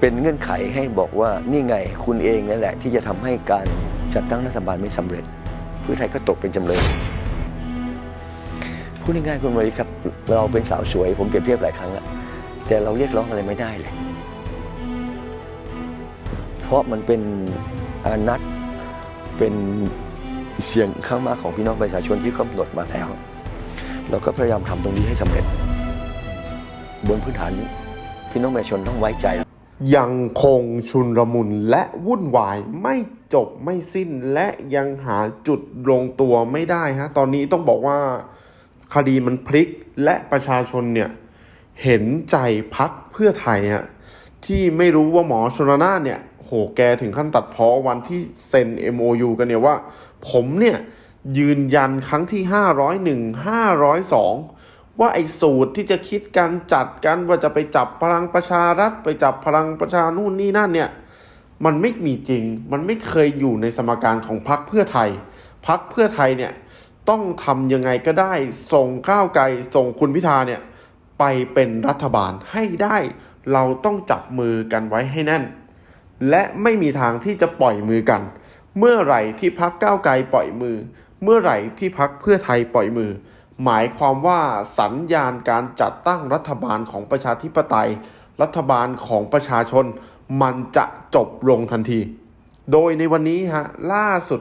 เป็นเงื่อนไขให้บอกว่านี่ไงคุณเองนั่นแหละ ที่จะทำให้การจัดตั้งรัฐบาลไม่สำเร็จเพื่อไทยก็ตกเป็นจำเลยพูดง่ายๆคุณวริครับ เราเป็นสาวสวย ผมเปรียบเทียบหลายครั้งแล้วแต่เราเรียกร้องอะไรไม่ได้เลย เพราะมันเป็นอานัตเป็นเสียงข้างมากของพี่น้องประชาชนที่กำหนดมาแล้ว เราก็พยายามทำตรงนี้ให้สำเร็จ บนพื้นฐานพี่น้องประชาชนต้องไว้ใจ ยังคงชุนรมุนและวุ่นวายไม่จบไม่สิ้นและยังหาจุดลงตัวไม่ได้ฮะตอนนี้ต้องบอกว่าคดีมันพลิกและประชาชนเนี่ยเห็นใจพักเพื่อไทยฮะที่ไม่รู้ว่าหมอชนนาเนี่ยโหแกถึงขั้นตัดพ้อวันที่เซ็น MOU กันเนี่ยว่า ผมเนี่ยยืนยันครั้งที่ 501 502 ว่าไอ้สูตรที่จะคิดการจัดกันว่าจะไปจับพลังประชารัฐ ไปจับพลังประชานู่นนี่นั่นเนี่ยมันไม่มีจริง มันไม่เคยอยู่ในสมการของพรรคเพื่อไทยพรรคเพื่อไทยเนี่ยต้องทำยังไงก็ได้ส่งก้าวไกลส่งคุณพิธาเนี่ยไปเป็นรัฐบาลให้ได้เราต้องจับมือกันไว้ให้แน่น และไม่มีทางที่จะปล่อยมือกัน เมื่อไหร่ที่พักก้าวไกลปล่อยมือ เมื่อไหร่ที่พักเพื่อไทยปล่อยมือ หมายความว่าสัญญาณการจัดตั้งรัฐบาลของประชาธิปไตย รัฐบาลของประชาชน มันจะจบลงทันที โดยในวันนี้ฮะล่าสุด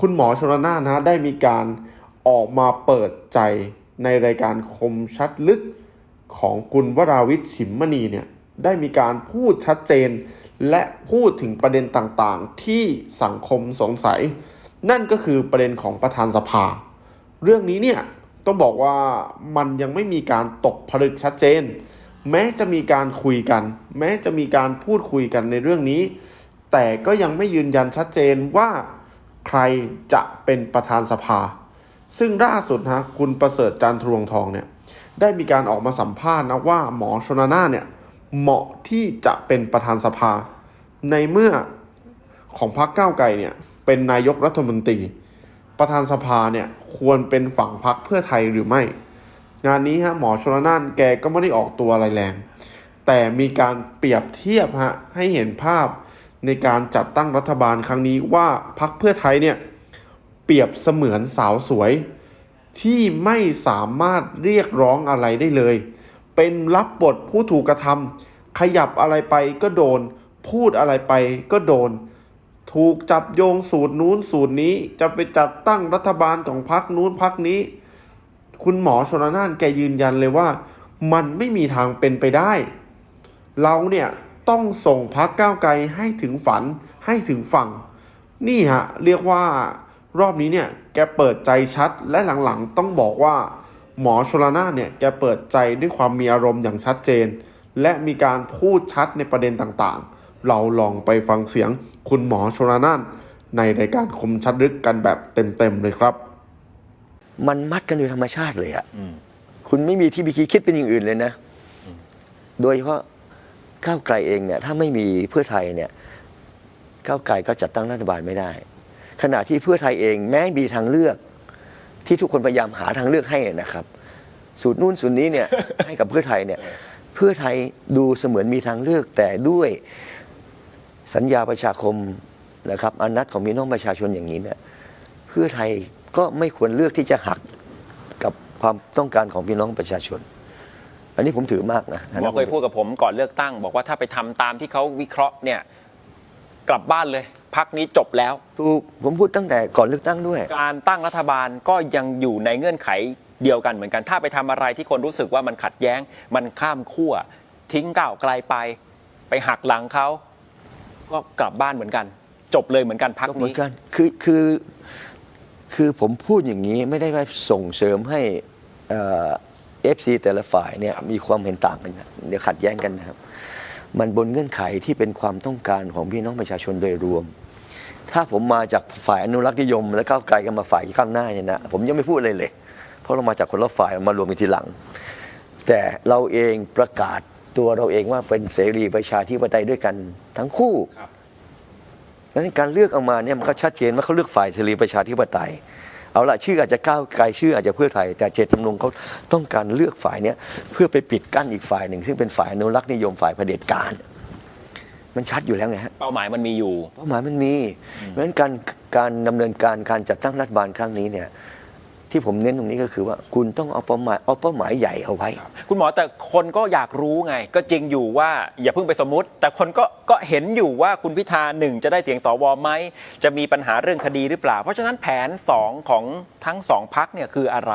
คุณหมอชนน่านฮะได้มีการออกมาเปิดใจในรายการคมชัดลึกของคุณวราวิทย์ฉิมมณีเนี่ยได้มีการพูดชัดเจน และพูดถึงประเด็นต่างๆ ที่สังคมสงสัย นั่นก็คือประเด็นของประธานสภา เรื่องนี้เนี่ย ต้องบอกว่ามันยังไม่มีการตกผลึกชัดเจน แม้จะมีการคุยกัน แม้จะมีการพูดคุยกันในเรื่องนี้ แต่ก็ยังไม่ยืนยันชัดเจนว่าใครจะเป็นประธานสภา ซึ่งล่าสุดฮะคุณประเสริฐจันทรวงทองเนี่ยได้มีการออกมาสัมภาษณ์นะว่าหมอชนน่าเนี่ยเหมาะที่จะเป็นประธานสภา ในเมื่อของพรรคก้าวไกลเนี่ยเป็นนายกรัฐมนตรี ประธานสภาเนี่ยควรเป็นฝั่งพรรคเพื่อไทยหรือไม่ งานนี้ฮะหมอชนน่านแกก็ไม่ได้ออกตัวอะไรแรง แต่มีการเปรียบเทียบฮะให้เห็นภาพในการจัดตั้งรัฐบาลครั้งนี้ว่าพรรคเพื่อไทยเนี่ยเปรียบเสมือนสาวสวย ที่ไม่สามารถเรียกร้องอะไรได้เลย เป็นรับบทผู้ถูกกระทำขยับอะไรไปก็โดน พูดอะไรไปก็โดน ถูกจับโยงสูตรนู้นสูตรนี้ จะไปจัดตั้งรัฐบาลของพรรคนู้นพรรคนี้ คุณหมอชนน่านแกยืนยันเลยว่า มันไม่มีทางเป็นไปได้ เราเนี่ยต้องส่งพักก้าวไกลให้ถึงฝันให้ถึงฝั่ง นี่ฮะ เรียกว่ารอบนี้เนี่ยแกเปิดใจชัดและหลังๆ ต้องบอกว่า หมอชลนานเนี่ยแกเปิดใจด้วยความมีอารมณ์อย่างชัดเจน และมีการพูดชัดในประเด็นต่างๆ เราลองไปฟังเสียงคุณหมอชลนานในรายการคมชัดลึกกันแบบเต็มๆเลยครับ มันมัดกันโดยธรรมชาติเลยอะคุณไม่มีที่บีคีคิดเป็นอย่างอื่นเลยนะ โดยเฉพาะก้าวไกลเองเนี่ยถ้าไม่มีเพื่อไทยเนี่ยก้าวไกลก็จัดตั้งรัฐบาลไม่ได้ ขณะที่เพื่อไทยเองแม้มีทางเลือก ที่ทุกคนพยายามหาทางเลือกให้นะครับ สูตรนู่นสูตรนี้เนี่ยให้กับเพื่อไทยเนี่ยเพื่อไทยดูเสมือนมีทางเลือกแต่ด้วย สัญญาประชาคมนะครับอนัตของพี่น้องประชาชนอย่างนี้เนี่ยเพื่อไทยก็ไม่ควรเลือกที่จะหักกับความต้องการของพี่น้องประชาชน อันนี้ผมถือมากนะหมอเคยพูดกับผมก่อนเลือกตั้ง บอกว่าถ้าไปทำตามที่เขาวิเคราะห์เนี่ยกลับบ้านเลยพักนี้จบแล้วถูกผมพูดตั้งแต่ก่อนเลือกตั้งด้วย การตั้งรัฐบาลก็ยังอยู่ในเงื่อนไขเดียวกันเหมือนกัน ถ้าไปทำอะไรที่คนรู้สึกว่ามันขัดแย้ง มันข้ามขั้วทิ้งก้าวไกลไป ไปหักหลังเขา ก็กลับบ้านเหมือนกัน จบเลยเหมือนกันพักเหมือนี้นกันคือคือคือผมพูดอย่างนี้ไม่ได้ว่าส่งเสริมให้เอฟซีแต่ละฝ่ายเนี่ยมีความเห็นต่างกันนะเดี๋ยวขัดแย้งกันนะครับ มันบนเงื่อนไขที่เป็นความต้องการของพี่น้องประชาชนโดยรวม ถ้าผมมาจากฝ่ายอนุรักษ์นิยม และก้าวไกลกันมาฝ่ายข้างหน้าเนี่ยนะผมยังไม่พูดเลยเลย เพราะเรามาจากคนละฝ่ายมารวมกันทีหลัง แต่เราเองประกาศ ตัวเราเองว่าเป็นเสรีประชาธิปไตยด้วยกันทั้งคู่ครับดังนั้นการเลือกออกมาเนี่ยมันก็ชัดเจนว่าเขาเลือกฝ่ายเสรีประชาธิปไตย เอาละชื่ออาจจะก้าวไกลชื่ออาจจะเพื่อไทย แต่เจตจำนงเขาต้องการเลือกฝ่ายเนี้ยเพื่อไปปิดกั้นอีกฝ่ายหนึ่ง ซึ่งเป็นฝ่ายอนุรักษ์นิยมฝ่ายเผด็จการ มันชัดอยู่แล้วไงฮะเป้าหมายมันมีอยู่ เป้าหมายมันมีเพราะฉะนั้นการการดำเนินการการจัดตั้งรัฐบาลครั้งนี้เนี่ย ที่ผมเน้นตรงนี้ก็คือว่าคุณต้องเอาเป้าหมายเอาเป้าหมายใหญ่เอาไว้ คุณหมอแต่คนก็อยากรู้ไง ก็จริงอยู่ว่าอย่าเพิ่งไปสมมติ แต่คนก็ก็เห็นอยู่ว่าคุณพิธาหนึ่งจะได้เสียงสวไหมจะมีปัญหาเรื่องคดีหรือเปล่า เพราะฉะนั้นแผน 2 ของทั้งสองพักเนี่ยคืออะไร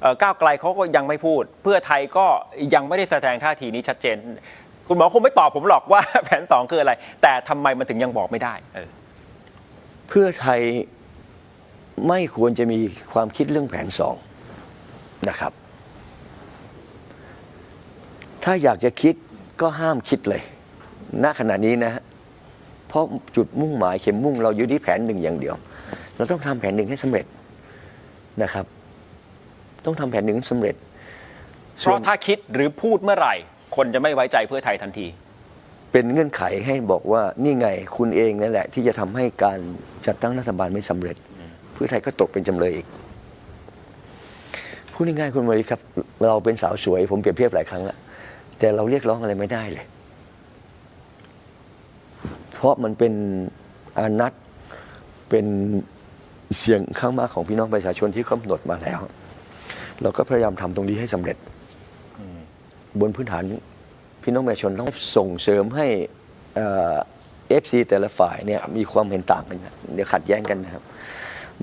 เอ่อก้าวไกลเขาก็ยังไม่พูด เพื่อไทยก็ยังไม่ได้แสดงท่าทีนี้ชัดเจน คุณหมอคงไม่ตอบผมหรอกว่าแผน2คืออะไร แต่ทำไมมันถึงยังบอกไม่ได้เออเพื่อไทย ไม่ควรจะมีความคิดเรื่องแผนสองนะครับ ถ้าอยากจะคิดก็ห้ามคิดเลยณขณะนี้นะฮะเพราะจุดมุ่งหมายเข็มมุ่งเราอยู่ที่แผนหนึ่งอย่างเดียว เราต้องทำแผนหนึ่งให้สำเร็จนะครับ ต้องทำแผนหนึ่งให้สำเร็จเพราะถ้าคิดหรือพูดเมื่อไหร่ คนจะไม่ไว้ใจเพื่อไทยทันที เป็นเงื่อนไขให้บอกว่านี่ไงคุณเองนั่นแหละ ที่จะทำให้การจัดตั้งรัฐบาลไม่สำเร็จ เพื่อไทยก็ตกเป็นจำเลยอีกพูดง่ายๆคุณมริครับ เราเป็นสาวสวย ผมเปรียบเทียบหลายครั้งแล้วแต่เราเรียกร้องอะไรไม่ได้เลย เพราะมันเป็นอานัตเป็นเสียงข้างมากของพี่น้องประชาชนที่กำหนดมาแล้ว เราก็พยายามทำตรงนี้ให้สำเร็จบนพื้นฐานพี่น้องประชาชนต้องส่งเสริมให้เอฟซีแต่ละฝ่ายเนี่ยมีความเห็นต่างกันเดี๋ยวขัดแย้งกันนะครับ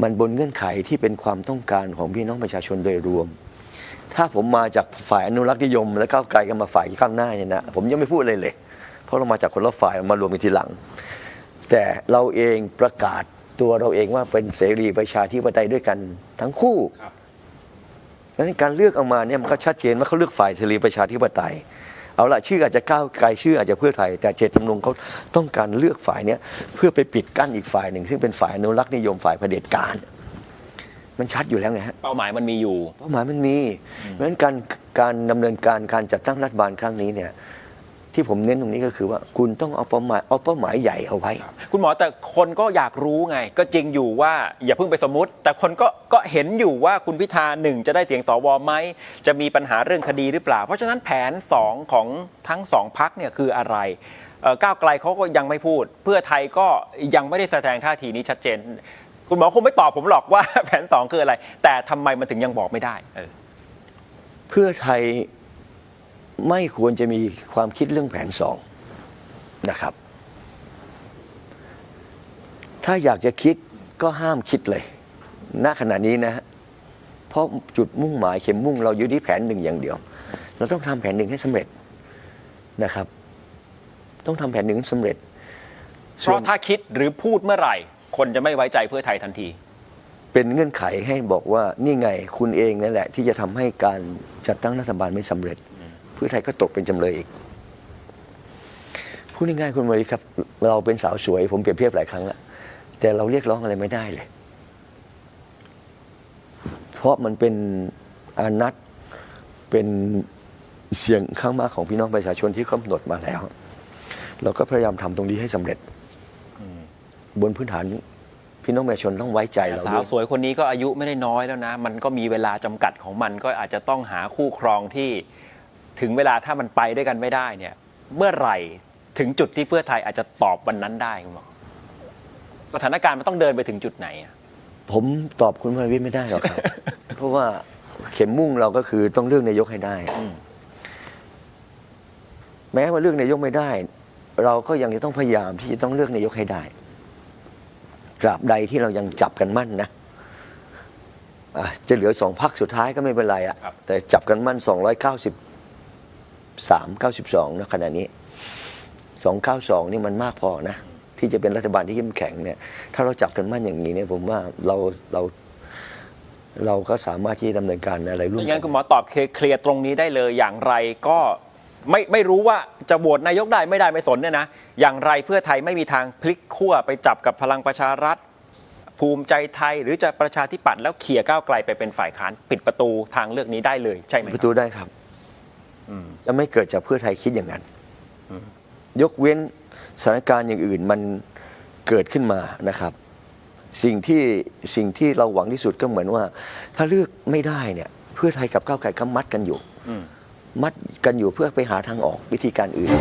มันบนเงื่อนไขที่เป็นความต้องการของพี่น้องประชาชนโดยรวม ถ้าผมมาจากฝ่ายอนุรักษ์นิยม แล้วก้าวไกลกันมาฝ่ายข้างหน้าเนี่ยนะผมยังไม่พูดเลยเลย เพราะเรามาจากคนละฝ่ายมารวมกันทีหลัง แต่เราเองประกาศตัวเราเองว่าเป็นเสรีประชาธิปไตยด้วยกันทั้งคู่ครับดังนั้นการเลือกออกมาเนี่ยมันก็ชัดเจนว่าเขาเลือกฝ่ายเสรีประชาธิปไตย เอาละชื่ออาจจะก้าวไกลชื่ออาจจะเพื่อไทย แต่เจตจำนงเขาต้องการเลือกฝ่ายเนี้ยเพื่อไปปิดกั้นอีกฝ่ายหนึ่ง ซึ่งเป็นฝ่ายอนุรักษ์นิยมฝ่ายเผด็จการ มันชัดอยู่แล้วไงฮะเป้าหมายมันมีอยู่ เป้าหมายมันมีเพราะฉะนั้นการการดำเนินการการจัดตั้งรัฐบาลครั้งนี้เนี่ย ที่ผมเน้นตรงนี้ก็คือว่าคุณต้องเอาเป้าหมายเอาเป้าหมายใหญ่เอาไว้ คุณหมอแต่คนก็อยากรู้ไง ก็จริงอยู่ว่าอย่าเพิ่งไปสมมติ แต่คนก็ก็เห็นอยู่ว่าคุณพิธาหนึ่งจะได้เสียงสวไหมจะมีปัญหาเรื่องคดีหรือเปล่า เพราะฉะนั้นแผน 2 ของทั้งสองพักเนี่ยคืออะไรเอ่อก้าวไกลเขาก็ยังไม่พูด เพื่อไทยก็ยังไม่ได้แสดงท่าทีนี้ชัดเจน คุณหมอคงไม่ตอบผมหรอกว่าแผน2คืออะไร แต่ทำไมมันถึงยังบอกไม่ได้เออเพื่อไทย ไม่ควรจะมีความคิดเรื่องแผนสองนะครับ ถ้าอยากจะคิดก็ห้ามคิดเลย ณขณะนี้นะฮะเพราะจุดมุ่งหมายเข็มมุ่งเราอยู่ที่แผนหนึ่งอย่างเดียว เราต้องทำแผนหนึ่งให้สำเร็จนะครับ ต้องทำแผนหนึ่งให้สำเร็จเพราะถ้าคิดหรือพูดเมื่อไหร่ คนจะไม่ไว้ใจเพื่อไทยทันที เป็นเงื่อนไขให้บอกว่านี่ไงคุณเองนั่นแหละ ที่จะทำให้การจัดตั้งรัฐบาลไม่สำเร็จเพื่อไทยก็ตกเป็นจำเลยอีกพูดง่ายๆคุณมริครับ เราเป็นสาวสวย ผมเปรียบเทียบหลายครั้งแล้วแต่เราเรียกร้องอะไรไม่ได้เลย เพราะมันเป็นอานัตเป็นเสียงข้างมากของพี่น้องประชาชนที่กำหนดมาแล้ว เราก็พยายามทำตรงนี้ให้สำเร็จบนพื้นฐานพี่น้องประชาชนต้องไว้ใจเราสาด้ววสวยคนนี้ก็อายุไม่ได้น้อยแล้วนะ มันก็มีเวลาจำกัดของมันก็อาจจะต้องหาคู่ครองที่ ถึงเวลาถ้ามันไปด้วยกันไม่ได้เนี่ยเมื่อไหร่ถึงจุดที่เพื่อไทยอาจจะตอบวันนั้นได้คุณหมอสถานการณ์มันต้องเดินไปถึงจุดไหนอะผมตอบคุณพลวิทย์ไม่ได้หรอกครับ เพราะว่าเข็มมุ่งเราก็คือต้องเลือกนายกให้ได้ แม้ว่าเลือกนายกไม่ได้ เราก็ยังจะต้องพยายามที่จะต้องเลือกนายกให้ได้ตราบใดที่เรายังจับกันมั่นนะอะจะเหลือสองพักสุดท้ายก็ไม่เป็นไรอะครับแต่จับกันมั่น 293 92นะขณะนี้ 292 นี่มันมากพอนะ ที่จะเป็นรัฐบาลที่เข้มแข็งเนี่ยถ้าเราจับกันมั่นอย่างนี้เนี่ยผมว่าเราเราเราก็สามารถที่จะดำเนินการอะไรร่วมดังกันั้นคุณหมอตอบเคลียร์ตรงนี้ได้เลยอย่างไรก็ไม่ไม่รู้ว่าจะโหวตนายกได้ไม่ได้ไม่สนเนี่ยนะ อย่างไรเพื่อไทยไม่มีทางพลิกขั้วไปจับกับพลังประชารัฐ ภูมิใจไทยหรือจะประชาธิปัตย์แล้วเขี่ยก้าวไกลไปเป็นฝ่ายค้าน ปิดประตูทางเลือกนี้ได้เลยใช่ไหมคปรับระตูได้ครับ จะไม่เกิดจากเพื่อไทยคิดอย่างนั้นยกเว้นสถานการณ์อย่างอื่นมันเกิดขึ้นมานะครับ สิ่งที่สิ่งที่เราหวังที่สุดก็เหมือนว่า ถ้าเลือกไม่ได้เนี่ย เพื่อไทยกับก้าวไกลก็มัดกันอยู่มัดกันอยู่เพื่อไปหาทางออกวิธีการอื่น